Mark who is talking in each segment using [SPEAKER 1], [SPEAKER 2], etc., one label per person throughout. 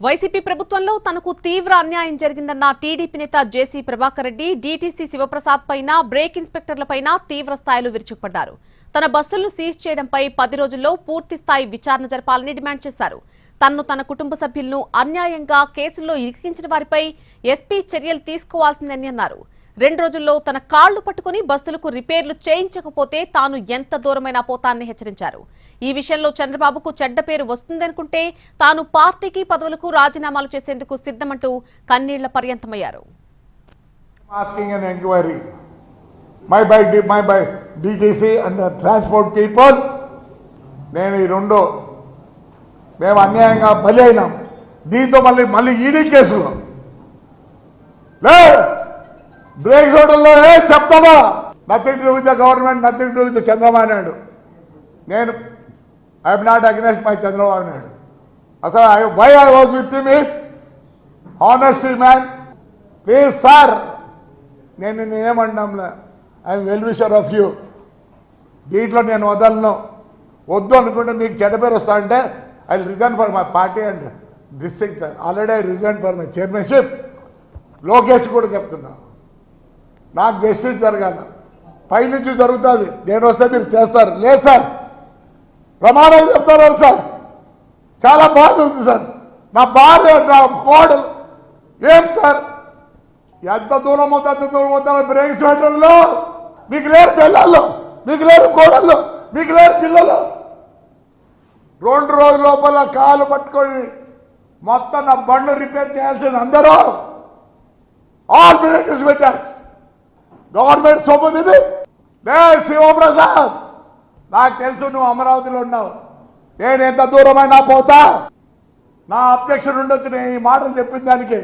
[SPEAKER 1] YCP ప్రభుత్వంలో తనకు తీవ్ర అన్యాయం జరిగిందన్న టీడీపీ నేత జేసీ ప్రభాకర్ రెడ్డి డీటీసీ శివప్రసాద్ పైన బ్రేక్ ఇన్స్పెక్టర్లపైన తీవ్ర స్థాయిలో విరుచుకుపడ్డారు. తన బస్సులను సీజ్ చేయడంపై పది రోజుల్లో పూర్తి స్థాయి విచారణ జరపాలని డిమాండ్ చేశారు. తన్ను తన కుటుంబ సభ్యులను అన్యాయంగా కేసుల్లో ఇరికించిన వారిపై ఎస్పీ చర్యలు తీసుకోవాల్సిందని అన్నారు. రెండు రోజుల్లో తన కాళ్ళు పట్టుకుని బస్సులకు రిపేర్లు చేయించకపోతే తాను ఎంత దూరమైనా పోతానని హెచ్చరించారు. ఈ విషయంలో చంద్రబాబుకు చెడ్డ పేరు వస్తుందనుకుంటే తాను పార్టీకి పదవులకు రాజీనామాలు చేసేందుకు సిద్ధమంటూ కన్నీళ్ళ పర్యంతమయ్యారు.
[SPEAKER 2] Asking an inquiry. My by, D- my by నేను ఈ రెండో మేము అన్యాయంగా బలి అయినాం. దీంతో మళ్ళీ మళ్ళీ ఈడీ కేసులు. లే! బ్రేక్ హోటల్లో చెప్తామా? Nothing to with the government nothing to with Chandrababu Naidu నేను I'm not against my Chandrababu Naidu అసలు I why I was with his honesty man please sir నేను నేనేమన్నాంలే I'm well wisher of you దీంట్లో నేను వదలను. వద్దు అనుకుంటే మీకు చెడ్డ పేరు వస్తా అంటే I resign for my party and this thing sir already I resign for my chairmanship Lokesh కూడా చెప్తున్నాను నాకు జస్టిస్ జరగాల. పైనుంచి జరుగుతుంది. నేను వస్తే మీరు చేస్తారు. లేదు సార్. ప్రమాణాలు చెప్తారు సార్. చాలా బాధ ఉంది సార్. నా భార్య నా కోడలు ఏం సార్? ఎంత దూరం అవుతా అంత దూరం అవుతా బ్రేక్స్ పెట్టడంలో మీకు లేరు పిల్లలు మీకు లేరు కోడళ్ళు. మీకు లేరు పిల్లలు. రెండు రోజుల లోపల కాలు పట్టుకొని మొత్తం నా బండ్లు రిపేర్ చేయాల్సింది అందరూ. ఆల్ బ్రేక్స్ పెట్టారు గవర్నమెంట్ సొమ్ము తిని లే శివప్రసాద్! నాకు తెలుసు నువ్వు అమరావతిలో ఉన్నావు. నేను ఎంత దూరమైనా పోతా? నా అబ్జెక్షన్ ఉండొచ్చు నేను ఈ మాటలు చెప్పిన దానికి.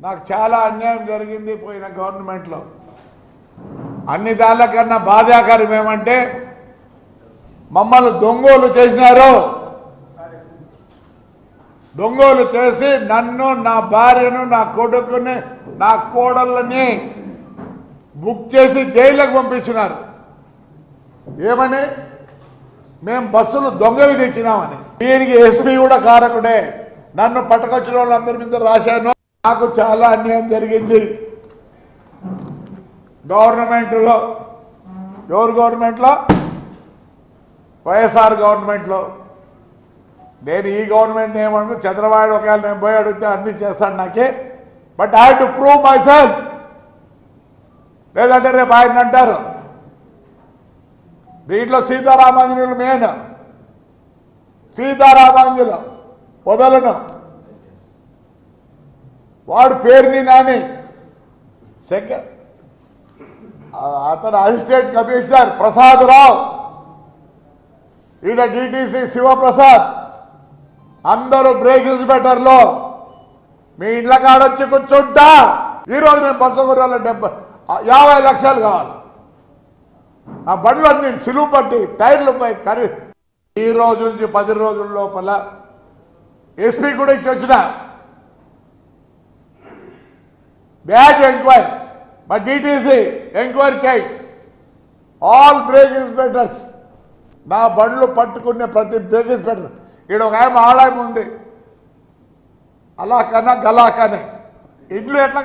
[SPEAKER 2] నాకు చాలా అన్యాయం జరిగింది పోయిన గవర్నమెంట్లో. అన్ని దానికన్నా బాధాకరం ఏమంటే మమ్మల్ని దొంగోలు చేసినారు. దొంగోలు చేసి నన్ను నా భార్యను నా కొడుకుని నా కోడళ్ళని బుక్ చేసి జైళ్ళకు పంపించినారు. ఏమని? మేము బస్సులు దొంగవి తెచ్చినామని. దీనికి ఎస్పీ కూడా కారకుడే. నన్ను పట్టుకొచ్చిన వాళ్ళందరి మీద రాశాను. నాకు చాలా అన్యాయం జరిగింది. గవర్నమెంట్లో ఎవరు గవర్నమెంట్లో? వైఎస్ఆర్ గవర్నమెంట్లో. నేను ఈ గవర్నమెంట్ ఏమనుకో చంద్రబాబు ఒకవేళ నేను పోయి అడిగితే అన్ని చేస్తాను నాకే. But I to prove myself. లేదంటే రేపు ఆయన అంటారు. దీంట్లో సీతారామాంజనులు మెయిన్. సీతారామాంజులు పొదలను వాడు పేరుని నాని. సెక అతను అసిస్టెంట్ కమిషనర్ ప్రసాద్ రావు ఈయన డిటీసీ శివప్రసాద్. అందరూ బ్రేక్ బెటర్లో మీ ఇండ్ల కాడొచ్చి కూర్చుంటా. ఈరోజు నేను బస్సు గుర్రాల డెబ్బై యాభై లక్షలు కావాలి. ఆ బండ్లన్నీ సిలువు పట్టి టైర్లు పై కరి ఈ రోజు నుంచి పది రోజుల లోపల ఎస్పీ కూడా ఇచ్చి వచ్చిన. బ్యాగ్ ఎంక్వైరీ మా డిటీసీ ఎంక్వైరీ చేయి. ఆల్ బ్రేక్ ఇన్స్పెక్టర్స్ నా బండ్లు పట్టుకునే ప్రతి బ్రేక్ ఇన్స్పెక్టర్ ఇక్కడ ఒక ఆమె ఆడాయం ఉంది. అలా కన్నా గలా కానీ ఇంట్లో ఎట్లా